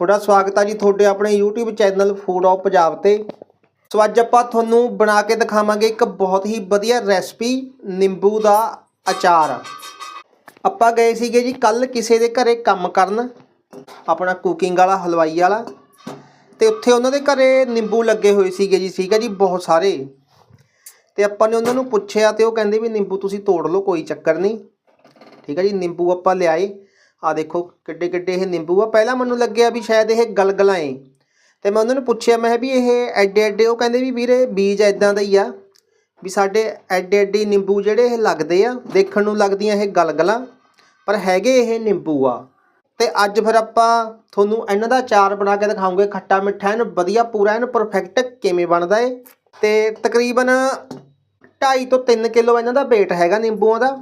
ਤੁਹਾਡਾ ਸਵਾਗਤ ਹੈ ਜੀ ਤੁਹਾਡੇ ਆਪਣੇ YouTube channel food of Punjab ਤੇ। ਸੋ ਅੱਜ ਆਪਾਂ ਤੁਹਾਨੂੰ ਬਣਾ ਕੇ ਦਿਖਾਵਾਂਗੇ ਇੱਕ ਬਹੁਤ ਹੀ ਵਧੀਆ ਰੈਸਪੀ ਨਿੰਬੂ ਦਾ ਅਚਾਰ। ਆਪਾਂ ਗਏ ਸੀਗੇ ਜੀ ਕੱਲ ਕਿਸੇ ਦੇ ਘਰੇ ਕੰਮ ਕਰਨ, ਆਪਣਾ ਕੁਕਿੰਗ ਵਾਲਾ, ਹਲਵਾਈ ਵਾਲਾ। ਤੇ ਉੱਥੇ ਉਹਨਾਂ ਦੇ ਘਰੇ ਨਿੰਬੂ ਲੱਗੇ ਹੋਏ ਸੀਗੇ ਜੀ ਸੀਗਾ ਜੀ, ਬਹੁਤ ਸਾਰੇ। ਤੇ ਆਪਾਂ ਨੇ ਉਹਨਾਂ ਨੂੰ ਪੁੱਛਿਆ ਤੇ ਉਹ ਕਹਿੰਦੇ ਵੀ ਨਿੰਬੂ ਤੁਸੀਂ ਤੋੜ ਲਓ, ਕੋਈ ਚੱਕਰ ਨਹੀਂ। ਠੀਕ ਹੈ ਜੀ, ਨਿੰਬੂ ਆਪਾਂ ਲਿਆਏ। ਆ ਦੇਖੋ ਕਿੱਡੇ ਕਿੱਡੇ ਇਹ ਨਿੰਬੂ ਆ। ਪਹਿਲਾਂ ਮੈਨੂੰ ਲੱਗਿਆ ਵੀ ਸ਼ਾਇਦ ਇਹ ਗਲਗਲਾਂ ਏ। ਤੇ ਮੈਂ ਉਹਨਾਂ ਨੂੰ ਪੁੱਛਿਆ, ਮੈਂ ਕਿਹਾ ਵੀ ਇਹ ਐਡੇ ਐਡੇ, ਉਹ ਕਹਿੰਦੇ ਵੀ ਵੀਰੇ ਬੀਜ ਐਦਾਂ ਦਾ ਹੀ ਆ ਵੀ ਸਾਡੇ ਐਡੇ ਐਡੇ ਨਿੰਬੂ ਜਿਹੜੇ ਇਹ ਲੱਗਦੇ ਆ, ਦੇਖਣ ਨੂੰ ਲੱਗਦੀਆਂ ਇਹ ਗਲਗਲਾਂ, ਪਰ ਹੈਗੇ ਇਹ ਨਿੰਬੂ ਆ। ਤੇ ਅੱਜ ਫਿਰ ਆਪਾਂ ਤੁਹਾਨੂੰ ਇਹਨਾਂ ਦਾ ਚਾਰ ਬਣਾ ਕੇ ਦਿਖਾਉਂਗੇ, ਖੱਟਾ ਮਿੱਠਾ ਐਨ ਵਧੀਆ ਪੂਰਾ ਐਨ ਪਰਫੈਕਟ ਕਿਵੇਂ ਬਣਦਾ ਏ। ਤੇ ਤਕਰੀਬਨ 2.5 ਤੋਂ 3 ਕਿਲੋ ਇਹਨਾਂ ਦਾ weight ਹੈਗਾ ਨਿੰਬੂਆਂ ਦਾ।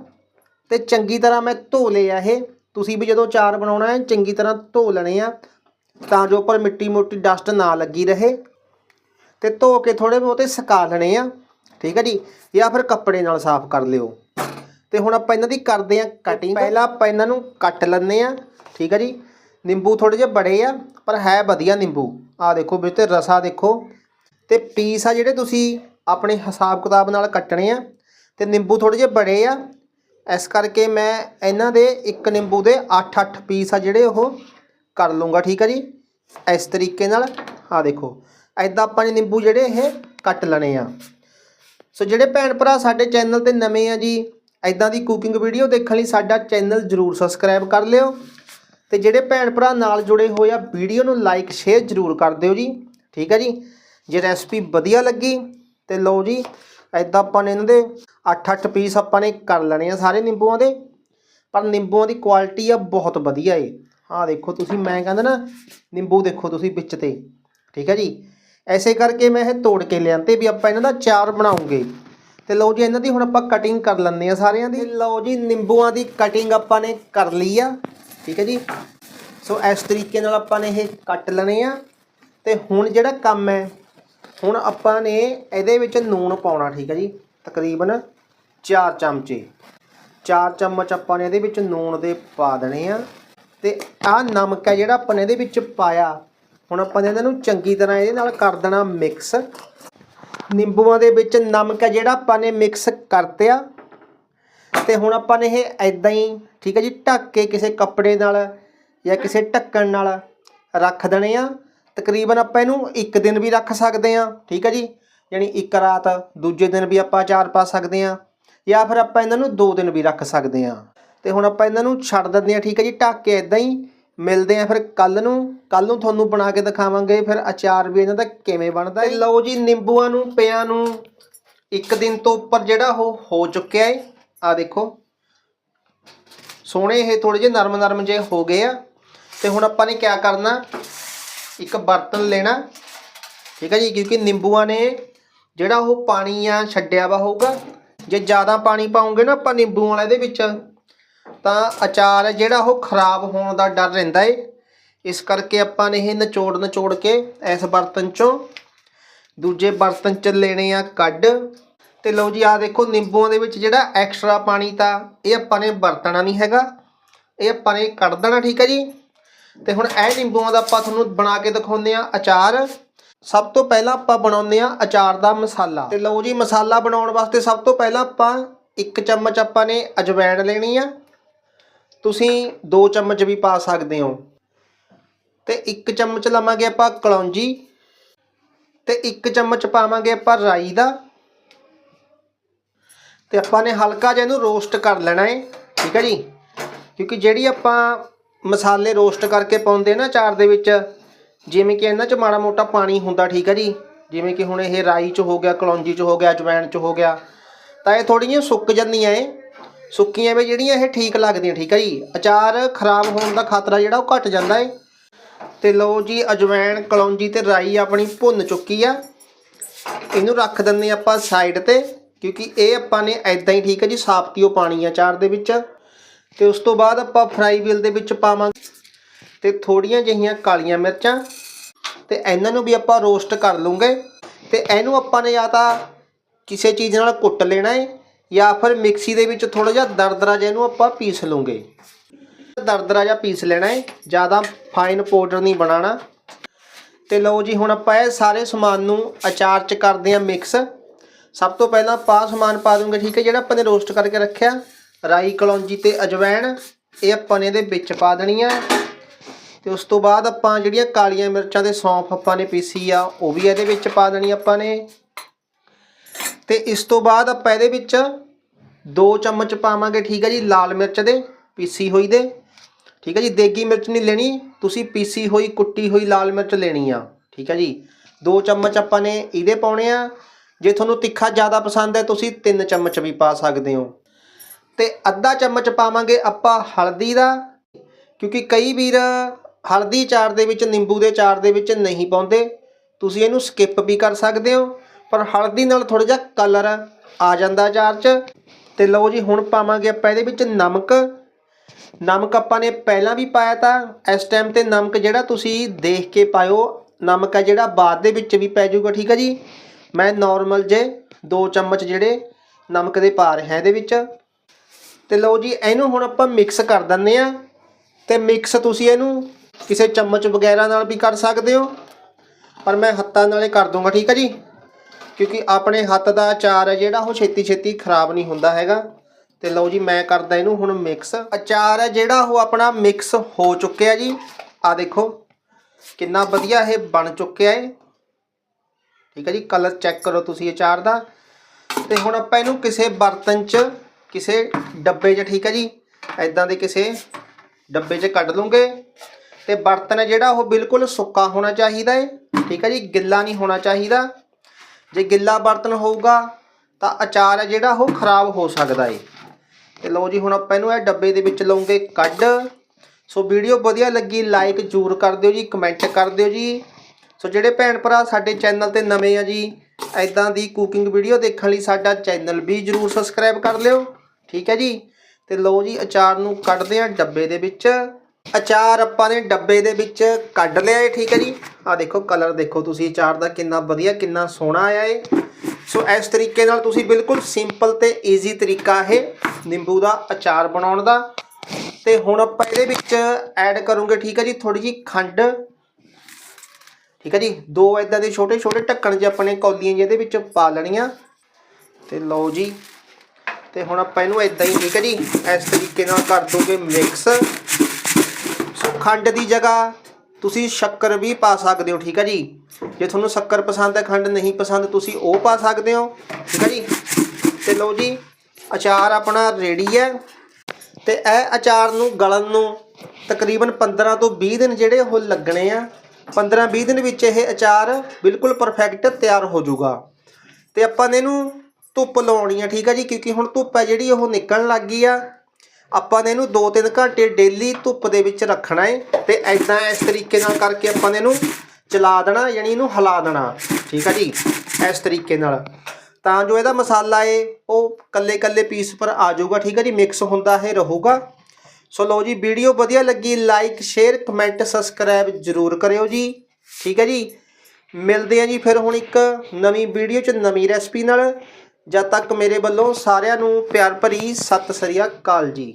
ਤੇ ਚੰਗੀ ਤਰ੍ਹਾਂ ਮੈਂ ਧੋ ਲਿਆ ਇਹ। ਤੁਸੀਂ ਵੀ ਜਦੋਂ ਅਚਾਰ ਬਣਾਉਣਾ ਹੈ ਚੰਗੀ ਤਰ੍ਹਾਂ ਧੋ ਲੈਣੇ ਆ ਤਾਂ ਜੋ ਉੱਪਰ ਮਿੱਟੀ ਮੋਟੀ ਡਸਟ ਨਾ ਲੱਗੀ ਰਹੇ ਤੇ ਧੋ ਕੇ ਥੋੜੇ ਬਹੁਤੇ ਸੁਕਾ ਲੈਣੇ ਆ ਠੀਕ ਹੈ ਜੀ? ਜਾਂ ਫਿਰ ਕੱਪੜੇ ਨਾਲ ਸਾਫ਼ ਕਰ ਲਿਓ। ਤੇ ਹੁਣ ਆਪਾਂ ਇਹਨਾਂ ਦੀ ਕਰਦੇ ਆ ਕਟਿੰਗ ਪਹਿਲਾਂ ਆਪਾਂ ਇਹਨਾਂ ਨੂੰ ਕੱਟ ਲੈਂਦੇ ਆ ਠੀਕ ਹੈ ਜੀ? ਨਿੰਬੂ ਥੋੜੇ ਜਿਹੇ ਬੜੇ ਆ ਪਰ ਹੈ ਵਧੀਆ ਨਿੰਬੂ। ਆ ਦੇਖੋ ਵਿੱਚ ਤੇ ਰਸਾ ਦੇਖੋ। ਤੇ ਪੀਸ ਆ ਜਿਹੜੇ ਤੁਸੀਂ ਆਪਣੇ ਹਿਸਾਬ ਕਿਤਾਬ ਨਾਲ ਕੱਟਣੇ ਆ ਤੇ ਨਿੰਬੂ ਥੋੜੇ ਜਿਹੇ ਬੜੇ ਆ ਇਸ ਕਰਕੇ ਮੈਂ ਇਹਨਾਂ ਦੇ ਇੱਕ ਨਿੰਬੂ ਦੇ 8-8 ਪੀਸ ਆ ਜਿਹੜੇ ਉਹ ਕਰ ਲੂੰਗਾ ਠੀਕ ਹੈ ਜੀ? ਇਸ ਤਰੀਕੇ ਨਾਲ ਆ ਦੇਖੋ ਐਦਾਂ ਆਪਾਂ ਨੇ ਨਿੰਬੂ ਜਿਹੜੇ ਇਹ ਕੱਟ ਲੈਣੇ ਆ। ਸੋ ਜਿਹੜੇ ਭੈਣ ਭਰਾ ਸਾਡੇ ਚੈਨਲ ਤੇ ਨਵੇਂ ਆ ਜੀ ਐਦਾਂ ਦੀ ਕੁਕਿੰਗ ਵੀਡੀਓ ਦੇਖਣ ਲਈ ਸਾਡਾ ਚੈਨਲ ਜਰੂਰ ਸਬਸਕ੍ਰਾਈਬ ਕਰ ਲਿਓ ਤੇ ਜਿਹੜੇ ਭੈਣ ਭਰਾ ਨਾਲ ਜੁੜੇ ਹੋਏ ਆ ਵੀਡੀਓ ਨੂੰ ਲਾਈਕ ਸ਼ੇਅਰ ਜਰੂਰ ਕਰ ਦਿਓ ਜੀ, ਠੀਕ ਹੈ ਜੀ? ਜੇ ਰੈਸਪੀ ਵਧੀਆ ਲੱਗੀ ਤੇ ਲਓ ਜੀ ਐਦਾਂ ਆਪਾਂ ਨੇ ਇਹਨਾਂ ਦੇ 8-8 ਪੀਸ ਆਪਾਂ ਨੇ ਕਰ ਲੈਣੇ ਆ ਸਾਰੇ ਨਿੰਬੂਆਂ ਦੇ। ਪਰ ਨਿੰਬੂਆਂ ਦੀ ਕੁਆਲਿਟੀ ਆ ਬਹੁਤ ਵਧੀਆ ਏ। ਹਾਂ ਦੇਖੋ ਤੁਸੀਂ, ਮੈਂ ਕਹਿੰਦਾ ਨਾ, ਨਿੰਬੂ ਦੇਖੋ ਤੁਸੀਂ ਵਿੱਚ ਤੇ। ਠੀਕ ਹੈ ਜੀ? ਐਸੇ ਕਰਕੇ ਮੈਂ ਇਹ ਤੋੜ ਕੇ ਲਿਆਂਤੇ ਵੀ ਆਪਾਂ ਇਹਨਾਂ ਦਾ ਚਾਰ ਬਣਾਉਂਗੇ। ਤੇ ਲਓ ਜੀ, ਇਹਨਾਂ ਦੀ ਹੁਣ ਆਪਾਂ ਕਟਿੰਗ ਕਰ ਲੈਂਦੇ ਆ ਸਾਰਿਆਂ ਦੀ। ਲਓ ਜੀ, ਨਿੰਬੂਆਂ ਦੀ ਕਟਿੰਗ ਆਪਾਂ ਨੇ ਕਰ ਲਈ ਆ। ਠੀਕ ਹੈ ਜੀ? ਸੋ ਇਸ ਤਰੀਕੇ ਨਾਲ ਆਪਾਂ ਨੇ ਇਹ ਕੱਟ ਲੈਣੇ ਆ। ਤੇ ਹੁਣ ਜਿਹੜਾ ਕੰਮ ਹੈ, ਹੁਣ ਆਪਾਂ ਨੇ ਇਹਦੇ ਵਿੱਚ ਨੂਣ ਪਾਉਣਾ, ਠੀਕ ਹੈ ਜੀ? ਤਕਰੀਬਨ 4 ਚਮਚੇ। 4 ਚਮਚ ਆਪਾਂ ਨੇ ਇਹਦੇ ਵਿੱਚ ਨੂਣ ਦੇ ਪਾ ਦੇਣੇ ਆ। ਤੇ ਆਹ ਨਮਕ ਹੈ ਜਿਹੜਾ ਆਪਾਂ ਨੇ ਇਹਦੇ ਵਿੱਚ ਪਾਇਆ। ਹੁਣ ਆਪਾਂ ਨੇ ਇਹਨਾਂ ਨੂੰ ਚੰਗੀ ਤਰ੍ਹਾਂ ਇਹਦੇ ਨਾਲ ਕਰ ਦੇਣਾ ਮਿਕਸ। ਨਿੰਬੂਆਂ ਦੇ ਵਿੱਚ ਨਮਕ ਹੈ ਜਿਹੜਾ ਆਪਾਂ ਨੇ ਮਿਕਸ ਕਰਤਿਆ। ਤੇ ਹੁਣ ਆਪਾਂ ਨੇ ਇਹ ਐਦਾਂ ਹੀ, ਠੀਕ ਹੈ ਜੀ, ਢੱਕ ਕੇ ਕਿਸੇ ਕੱਪੜੇ ਨਾਲ ਜਾਂ ਕਿਸੇ ਢੱਕਣ ਨਾਲ ਰੱਖ ਦੇਣੇ ਆ। ਤਕਰੀਬਨ ਆਪਾਂ ਇਹਨੂੰ ਇੱਕ ਦਿਨ ਵੀ ਰੱਖ ਸਕਦੇ ਆ, ਠੀਕ ਹੈ ਜੀ। ਯਾਨੀ ਇੱਕ ਰਾਤ, ਦੂਜੇ ਦਿਨ ਵੀ ਆਪਾਂ ਅਚਾਰ ਪਾ ਸਕਦੇ ਆ। ਜਾਂ ਫਿਰ ਆਪਾਂ ਇਹਨਾਂ ਨੂੰ ਦੋ ਦਿਨ ਵੀ ਰੱਖ ਸਕਦੇ ਹਾਂ। ਤੇ ਹੁਣ ਆਪਾਂ ਇਹਨਾਂ ਨੂੰ ਛੱਡ ਦਿੰਦੇ ਹਾਂ, ਠੀਕ ਹੈ ਜੀ, ਢੱਕ ਕੇ ਇਦਾਂ ਹੀ ਮਿਲਦੇ ਆ ਫਿਰ ਕੱਲ ਨੂੰ। ਕੱਲ ਨੂੰ ਤੁਹਾਨੂੰ ਬਣਾ ਕੇ ਦਿਖਾਵਾਂਗੇ ਫਿਰ ਅਚਾਰ ਵੀ ਇਹਨਾਂ ਦਾ ਕਿਵੇਂ ਬਣਦਾ ਹੈ। ਲਓ ਜੀ, ਨਿੰਬੂਆਂ ਨੂੰ, ਪਿਆਂ ਨੂੰ ਇੱਕ ਦਿਨ ਤੋਂ ਉੱਪਰ ਜਿਹੜਾ ਉਹ ਹੋ ਚੁੱਕਿਆ ਹੈ। ਆ ਦੇਖੋ। ਸੋਹਣੇ ਇਹ ਥੋੜੇ ਜਿਹੇ ਨਰਮ ਨਰਮ ਜੇ ਹੋ ਗਏ ਆ। ਤੇ ਹੁਣ ਆਪਾਂ ਨੇ ਕੀ ਕਰਨਾ? ਇੱਕ ਬਰਤਨ ਲੈਣਾ। ਠੀਕ ਹੈ ਜੀ, ਕਿਉਂਕਿ ਨਿੰਬੂਆਂ ਨੇ ਜਿਹੜਾ ਉਹ ਪਾਣੀ ਆ ਛੱਡਿਆ ਵਾ ਹੋਊਗਾ। ਜੇ ਜ਼ਿਆਦਾ ਪਾਣੀ ਪਾਉਂਗੇ ਨਾ ਆਪਾਂ ਨਿੰਬੂ ਵਾਲੇ ਦੇ ਵਿੱਚ, ਤਾਂ ਅਚਾਰ ਹੈ ਜਿਹੜਾ ਉਹ ਖਰਾਬ ਹੋਣ ਦਾ ਡਰ ਰਹਿੰਦਾ ਏ। ਇਸ ਕਰਕੇ ਆਪਾਂ ਨੇ ਇਹ ਨਿਚੋੜ ਨਿਚੋੜ ਕੇ ਇਸ ਬਰਤਨ ਚੋਂ ਦੂਜੇ ਬਰਤਨ ਚ ਲੈਣੇ ਆ ਕੱਢ। ਤੇ ਲਓ ਜੀ ਆ ਦੇਖੋ ਨਿੰਬੂਆਂ ਦੇ ਵਿੱਚ ਜਿਹੜਾ ਐਕਸਟਰਾ ਪਾਣੀ ਤਾਂ ਇਹ ਆਪਾਂ ਨੇ ਵਰਤਣਾ ਨਹੀਂ ਹੈਗਾ। ਇਹ ਆਪਾਂ ਨੇ ਕੱਢ ਦੇਣਾ, ਠੀਕ ਹੈ ਜੀ? ਤੇ ਹੁਣ ਇਹ ਨਿੰਬੂਆਂ ਦਾ ਆਪਾਂ ਤੁਹਾਨੂੰ ਬਣਾ ਕੇ ਦਿਖਾਉਂਦੇ ਆ ਅਚਾਰ। ਸਭ ਤੋਂ ਪਹਿਲਾਂ ਆਪਾਂ ਬਣਾਉਂਦੇ ਆ ਅਚਾਰ ਦਾ ਮਸਾਲਾ। ਤੇ ਲਓ ਜੀ, ਮਸਾਲਾ ਬਣਾਉਣ ਵਾਸਤੇ ਸਭ ਤੋਂ ਪਹਿਲਾਂ ਆਪਾਂ ਇੱਕ ਚਮਚ ਆਪਾਂ ਨੇ ਅਜਵਾਇਣ ਲੈਣੀ ਆ। ਤੁਸੀਂ 2 ਚਮਚ ਵੀ ਪਾ ਸਕਦੇ ਹੋ। ਤੇ ਇੱਕ ਚਮਚ ਲਵਾਂਗੇ ਆਪਾਂ ਕਲੌਂਜੀ। ਤੇ ਇੱਕ ਚਮਚ ਪਾਵਾਂਗੇ ਆਪਾਂ ਰਾਈ ਦਾ। ਤੇ ਆਪਾਂ ਨੇ ਹਲਕਾ ਜਿਹਾ ਇਹਨੂੰ ਰੋਸਟ ਕਰ ਲੈਣਾ ਹੈ ਠੀਕ ਹੈ ਜੀ? ਕਿਉਂਕਿ ਜਿਹੜੀ ਆਪਾਂ ਮਸਾਲੇ ਰੋਸਟ ਕਰਕੇ ਪਾਉਂਦੇ ਨਾ ਚਾਰ ਦੇ ਵਿੱਚ ਜਿਵੇਂ ਕਿ ਇਹਨਾਂ 'ਚ ਮਾੜਾ ਮੋਟਾ ਪਾਣੀ ਹੁੰਦਾ, ਠੀਕ ਹੈ ਜੀ? ਜਿਵੇਂ ਕਿ ਹੁਣ ਇਹ ਰਾਈ 'ਚ ਹੋ ਗਿਆ, ਕਲੌਂਜੀ 'ਚ ਹੋ ਗਿਆ, ਅਜਵਾਇਣ 'ਚ ਹੋ ਗਿਆ, ਤਾਂ ਇਹ ਥੋੜ੍ਹੀਆਂ ਸੁੱਕ ਜਾਂਦੀਆਂ ਏ ਸੁੱਕੀਆਂ ਵੀ ਜਿਹੜੀਆਂ ਇਹ ਠੀਕ ਲੱਗਦੀਆਂ, ਠੀਕ ਹੈ ਜੀ? ਅਚਾਰ ਖਰਾਬ ਹੋਣ ਦਾ ਖਤਰਾ ਜਿਹੜਾ ਉਹ ਘਟ ਜਾਂਦਾ ਏ। ਤੇ ਲਓ ਜੀ, ਅਜਵਾਇਣ, ਕਲੌਂਜੀ ਤੇ ਰਾਈ ਆਪਣੀ ਭੁੰਨ ਚੁੱਕੀ ਆ। ਇਹਨੂੰ ਰੱਖ ਦਿੰਦੇ ਆਪਾਂ ਸਾਈਡ ਤੇ, ਕਿਉਂਕਿ ਇਹ ਆਪਾਂ ਨੇ ਐਦਾਂ ਹੀ, ਠੀਕ ਹੈ ਜੀ ਸਾਫਤੀਓ ਪਾਣੀ ਆ ਚਾਰ ਦੇ ਵਿੱਚ। ਤੇ ਉਸ ਤੋਂ ਬਾਅਦ ਆਪਾਂ ਫਰਾਈ ਵੀਲ ਦੇ ਵਿੱਚ ਪਾਵਾਂਗੇ। ਤੇ ਥੋੜੀਆਂ ਜਿਹੀਆਂ ਕਾਲੀਆਂ ਮਿਰਚਾਂ ਤੇ ਇਹਨਾਂ ਨੂੰ ਵੀ ਆਪਾਂ ਰੋਸਟ ਕਰ ਲੂੰਗੇ। ਤੇ ਇਹਨੂੰ ਆਪਾਂ ਨੇ ਜਾਂ ਤਾਂ ਕਿਸੇ ਚੀਜ਼ ਨਾਲ ਕੁੱਟ ਲੈਣਾ ਹੈ ਜਾਂ ਫਿਰ ਮਿਕਸੀ ਦੇ ਵਿੱਚ ਥੋੜਾ ਜਿਹਾ ਦਰਦਰਾ ਜਿਹਾ ਇਹਨੂੰ ਆਪਾਂ ਪੀਸ ਲੂੰਗੇ। ਦਰਦਰਾ ਜਿਹਾ ਪੀਸ ਲੈਣਾ ਹੈ ਜ਼ਿਆਦਾ ਫਾਈਨ ਪਾਊਡਰ ਨਹੀਂ ਬਣਾਉਣਾ। ਤੇ ਲਓ ਜੀ, ਹੁਣ ਆਪਾਂ ਇਹ ਸਾਰੇ ਸਮਾਨ ਨੂੰ ਅਚਾਰ ਚ ਕਰਦੇ ਹਾਂ ਮਿਕਸ ਸਭ ਤੋਂ ਪਹਿਲਾਂ ਆਪਾਂ ਸਮਾਨ ਪਾ ਦੂੰਗੇ, ਠੀਕ ਹੈ, ਜਿਹੜਾ ਆਪਾਂ ਨੇ ਰੋਸਟ ਕਰਕੇ ਰੱਖਿਆ। ਰਾਈ ਕਲੌਂਜੀ ਤੇ ਅਜਵਾਇਣ ਇਹ ਆਪਾਂ ਨੇ ਇਹਦੇ ਵਿੱਚ ਪਾ ਦੇਣੀ ਆ। ਤੇ ਉਸ ਤੋਂ ਬਾਅਦ ਆਪਾਂ ਜਿਹੜੀਆਂ ਕਾਲੀਆਂ ਮਿਰਚਾਂ ਤੇ ਸੌਂਫ ਆਪਾਂ ਨੇ ਪੀਸੀ ਆ, ਉਹ ਵੀ ਇਹਦੇ ਵਿੱਚ ਪਾ ਦੇਣੀ ਆਪਾਂ ਨੇ। ਤੇ ਇਸ ਤੋਂ ਬਾਅਦ ਆਪਾਂ ਇਹਦੇ ਵਿੱਚ 2 ਚਮਚ ਪਾਵਾਂਗੇ, ਠੀਕ ਹੈ ਜੀ, ਲਾਲ ਮਿਰਚ ਦੇ, ਪੀਸੀ ਹੋਈ ਦੇ। ਠੀਕ ਹੈ ਜੀ, ਦੇਗੀ ਮਿਰਚ ਨਹੀਂ ਲੈਣੀ, ਤੁਸੀਂ ਪੀਸੀ ਹੋਈ, ਕੁੱਟੀ ਹੋਈ ਲਾਲ ਮਿਰਚ ਲੈਣੀ ਆ, ਠੀਕ ਹੈ ਜੀ। 2 ਚਮਚ ਆਪਾਂ ਨੇ ਇਹਦੇ ਪਾਉਣੇ ਆ। ਜੇ ਤੁਹਾਨੂੰ ਤਿੱਖਾ ਜ਼ਿਆਦਾ ਪਸੰਦ ਹੈ, ਤੁਸੀਂ 3 ਚਮਚ ਵੀ ਪਾ ਸਕਦੇ ਹੋ। ਤੇ ਅੱਧਾ ਚਮਚ ਪਾਵਾਂਗੇ ਆਪਾਂ ਹਲਦੀ ਦਾ, ਕਿਉਂਕਿ ਕਈ ਵੀਰ ਹਲਦੀ ਚਾਰ ਦੇ ਵਿੱਚ, ਨਿੰਬੂ ਦੇ ਚਾਰ ਦੇ ਵਿੱਚ ਨਹੀਂ ਪਾਉਂਦੇ। ਤੁਸੀਂ ਇਹਨੂੰ ਸਕਿਪ ਵੀ ਕਰ ਸਕਦੇ ਹੋ। ਪਰ ਹਲਦੀ ਨਾਲ ਥੋੜਾ ਜਿਹਾ ਕਲਰ ਆ ਜਾਂਦਾ ਚਾਰ 'ਚ। ਤੇ ਲਓ ਜੀ, ਹੁਣ ਪਾਵਾਂਗੇ ਆਪਾਂ ਇਹਦੇ ਵਿੱਚ ਨਮਕ। ਨਮਕ ਆਪਾਂ ਨੇ ਪਹਿਲਾਂ ਵੀ ਪਾਇਆ ਤਾਂ, ਇਸ ਟਾਈਮ ਤੇ ਨਮਕ ਜਿਹੜਾ ਤੁਸੀਂ ਦੇਖ ਕੇ ਪਾਇਓ, ਨਮਕ ਹੈ ਜਿਹੜਾ ਬਾਅਦ ਦੇ ਵਿੱਚ ਵੀ ਪੈ ਜਾਊਗਾ, ਠੀਕ ਹੈ ਜੀ? ਮੈਂ ਨਾਰਮਲ ਜੇ 2 ਚਮਚ ਜਿਹੜੇ ਨਮਕ ਦੇ ਪਾ ਰਿਹਾ ਇਹਦੇ ਵਿੱਚ। ਤੇ ਲਓ ਜੀ, ਇਹਨੂੰ ਹੁਣ ਆਪਾਂ ਮਿਕਸ ਕਰ ਦਿੰਨੇ ਆ ਤੇ ਮਿਕਸ ਤੁਸੀਂ ਇਹਨੂੰ ਕਿਸੇ ਚਮਚ ਵਗੈਰਾ ਨਾਲ ਵੀ ਕਰ ਸਕਦੇ ਹੋ। ਪਰ ਮੈਂ ਹੱਥਾਂ ਨਾਲੇ ਕਰ ਦੂੰਗਾ, ਠੀਕ ਹੈ ਜੀ? ਕਿਉਂਕਿ ਆਪਣੇ ਹੱਥ ਦਾ ਅਚਾਰ ਹੈ ਜਿਹੜਾ, ਉਹ ਛੇਤੀ ਛੇਤੀ ਖਰਾਬ ਨਹੀਂ ਹੁੰਦਾ ਹੈਗਾ। ਤੇ ਲਓ ਜੀ, ਮੈਂ ਕਰਦਾ ਇਹਨੂੰ ਹੁਣ ਮਿਕਸ ਅਚਾਰ ਹੈ ਜਿਹੜਾ, ਉਹ ਆਪਣਾ ਮਿਕਸ ਹੋ ਚੁੱਕਿਆ ਜੀ। ਆ ਦੇਖੋ, ਕਿੰਨਾ ਵਧੀਆ ਇਹ ਬਣ ਚੁੱਕਿਆ ਹੈ ਠੀਕ ਹੈ ਜੀ ਕਲਰ ਚੈੱਕ ਕਰੋ ਤੁਸੀਂ ਅਚਾਰ ਦਾ। ਤੇ ਹੁਣ ਆਪਾਂ ਇਹਨੂੰ ਕਿਸੇ ਬਰਤਨ 'ਚ, ਕਿਸੇ ਡੱਬੇ 'ਚ, ਠੀਕ ਹੈ ਜੀ? ਐਦਾਂ ਦੇ ਕਿਸੇ ਡੱਬੇ 'ਚ ਕੱਢ ਲੂੰਗੇ। ਤੇ ਬਰਤਨ ਹੈ ਜਿਹੜਾ ਉਹ ਬਿਲਕੁਲ ਸੁੱਕਾ ਹੋਣਾ ਚਾਹੀਦਾ ਹੈ ਠੀਕ ਹੈ ਜੀ, ਗਿੱਲਾ ਨਹੀਂ ਹੋਣਾ ਚਾਹੀਦਾ। ਜੇ ਗਿੱਲਾ ਬਰਤਨ ਹੋਊਗਾ, ਤਾਂ ਅਚਾਰ ਹੈ ਜਿਹੜਾ ਉਹ ਖਰਾਬ ਹੋ ਸਕਦਾ ਹੈ ਤੇ ਲਓ ਜੀ, ਹੁਣ ਆਪਾਂ ਇਹਨੂੰ ਇਹ ਡੱਬੇ ਦੇ ਵਿੱਚ ਲਵਾਂਗੇ ਕੱਢ। ਸੋ ਵੀਡੀਓ ਵਧੀਆ ਲੱਗੀ, ਲਾਈਕ ਜ਼ਰੂਰ ਕਰ ਦਿਓ ਜੀ, ਕਮੈਂਟ ਕਰ ਦਿਓ ਜੀ। ਸੋ ਜਿਹੜੇ ਭੈਣ ਭਰਾ ਸਾਡੇ ਚੈਨਲ ਤੇ ਨਵੇਂ ਆ ਜੀ ਐਦਾਂ ਦੀ ਕੁਕਿੰਗ ਵੀਡੀਓ ਦੇਖਣ ਲਈ ਸਾਡਾ ਚੈਨਲ ਵੀ ਜਰੂਰ ਸਬਸਕ੍ਰਾਈਬ ਕਰ ਲਿਓ। ਠੀਕ ਹੈ ਜੀ, ਤੇ ਲਓ ਜੀ, ਅਚਾਰ ਨੂੰ ਕੱਢਦੇ ਆ ਡੱਬੇ ਦੇ ਵਿੱਚ। ਅਚਾਰ ਆਪਾਂ ਨੇ ਡੱਬੇ ਦੇ ਵਿੱਚ ਕੱਢ ਲਿਆ ਹੈ ਠੀਕ ਹੈ ਜੀ। ਆ ਦੇਖੋ ਕਲਰ ਦੇਖੋ ਤੁਸੀਂ ਅਚਾਰ ਦਾ ਕਿੰਨਾ ਵਧੀਆ, ਕਿੰਨਾ ਸੋਹਣਾ ਆਇਆ ਏ ਸੋ ਇਸ ਤਰੀਕੇ ਨਾਲ ਤੁਸੀਂ ਬਿਲਕੁਲ ਸਿੰਪਲ ਤੇ ਈਜ਼ੀ ਤਰੀਕਾ ਹੈ ਨਿੰਬੂ ਦਾ ਅਚਾਰ ਬਣਾਉਣ ਦਾ। ਤੇ ਹੁਣ ਆਪਾਂ ਇਹਦੇ ਵਿੱਚ ਐਡ ਕਰੂੰਗੇ, ਠੀਕ ਹੈ ਜੀ ਥੋੜੀ ਜੀ ਖੰਡ। ਠੀਕ ਹੈ ਜੀ, ਦੋ ਇਦਾਂ ਦੇ ਛੋਟੇ ਛੋਟੇ ਢੱਕਣ ਜਿਹੇ ਆਪਣੇ ਕੌਲੀਆਂ ਜਿਹਦੇ ਵਿੱਚ ਪਾ ਲੈਣੀਆਂ। ਤੇ ਲਓ ਜੀ, ਤੇ ਹੁਣ ਆਪਾਂ ਇਹਨੂੰ ਇਦਾਂ ਹੀ, ਠੀਕ ਹੈ ਜੀ, ਇਸ ਤਰੀਕੇ ਨਾਲ ਕਰ ਦੋਗੇ ਮਿਕਸ ਖੰਡ ਦੀ ਜਗ੍ਹਾ ਤੁਸੀਂ ਸ਼ੱਕਰ ਵੀ ਪਾ ਸਕਦੇ ਹੋ, ਠੀਕ ਹੈ ਜੀ? ਜੇ ਤੁਹਾਨੂੰ ਸ਼ੱਕਰ ਪਸੰਦ ਹੈ, ਖੰਡ ਨਹੀਂ ਪਸੰਦ, ਤੁਸੀਂ ਉਹ ਪਾ ਸਕਦੇ ਹੋ, ਠੀਕ ਹੈ ਜੀ? ਤੇ ਲਓ ਜੀ, ਅਚਾਰ ਆਪਣਾ ਰੈਡੀ ਹੈ। ਤੇ ਇਹ ਅਚਾਰ ਨੂੰ ਗਲਣ ਨੂੰ ਤਕਰੀਬਨ 15 ਤੋਂ 20 ਦਿਨ ਜਿਹੜੇ ਉਹ ਲੱਗਣੇ ਆ 15-20 ਦਿਨ ਵਿੱਚ ਇਹ ਅਚਾਰ ਬਿਲਕੁਲ ਪਰਫੈਕਟ ਤਿਆਰ ਹੋ ਜਾਊਗਾ। ਤੇ ਆਪਾਂ ਨੇ ਇਹਨੂੰ ਧੁੱਪ ਲਾਉਣੀ ਆ, ਠੀਕ ਆ ਜੀ? ਕਿਉਂਕਿ ਹੁਣ ਧੁੱਪ ਹੈ ਜਿਹੜੀ, ਉਹ ਨਿਕਲਣ ਲੱਗ ਗਈ ਆ। ਆਪਾਂ ਨੇ ਇਹਨੂੰ 2-3 ਘੰਟੇ ਡੇਲੀ ਧੁੱਪ ਦੇ ਵਿੱਚ ਰੱਖਣਾ ਹੈ ਤੇ ਐਦਾਂ ਇਸ ਤਰੀਕੇ ਨਾਲ ਕਰਕੇ ਆਪਾਂ ਨੇ ਇਹਨੂੰ ਚਲਾ ਦੇਣਾ, ਯਾਨੀ ਇਹਨੂੰ ਹਿਲਾ ਦੇਣਾ। ਠੀਕ ਆ ਜੀ? ਇਸ ਤਰੀਕੇ ਨਾਲ। ਤਾਂ ਜੋ ਇਹਦਾ ਮਸਾਲਾ ਏ, ਉਹ ਕੱਲੇ ਕੱਲੇ ਪੀਸ ਪਰ ਆ ਜਾਊਗਾ, ਠੀਕ ਆ ਜੀ? ਮਿਕਸ ਹੁੰਦਾ ਹੈ, ਰਹੂਗਾ। ਸੋ ਲਓ ਜੀ, ਵੀਡੀਓ ਵਧੀਆ ਲੱਗੀ ਲਾਈਕ ਸ਼ੇਅਰ ਕਮੈਂਟ ਸਬਸਕ੍ਰਾਈਬ ਜਰੂਰ ਕਰਿਓ ਜੀ। ਠੀਕ ਹੈ ਜੀ? ਮਿਲਦੇ ਆ ਜੀ ਫਿਰ ਹੁਣ ਇੱਕ ਨਵੀਂ ਵੀਡੀਓ 'ਚ, ਨਵੀਂ ਰੈਸਪੀ ਨਾਲ। ਜਦ ਤੱਕ ਮੇਰੇ ਵੱਲੋਂ ਸਾਰਿਆਂ ਨੂੰ ਪਿਆਰ ਭਰੀ ਸਤਿ ਸ੍ਰੀ ਅਕਾਲ ਜੀ।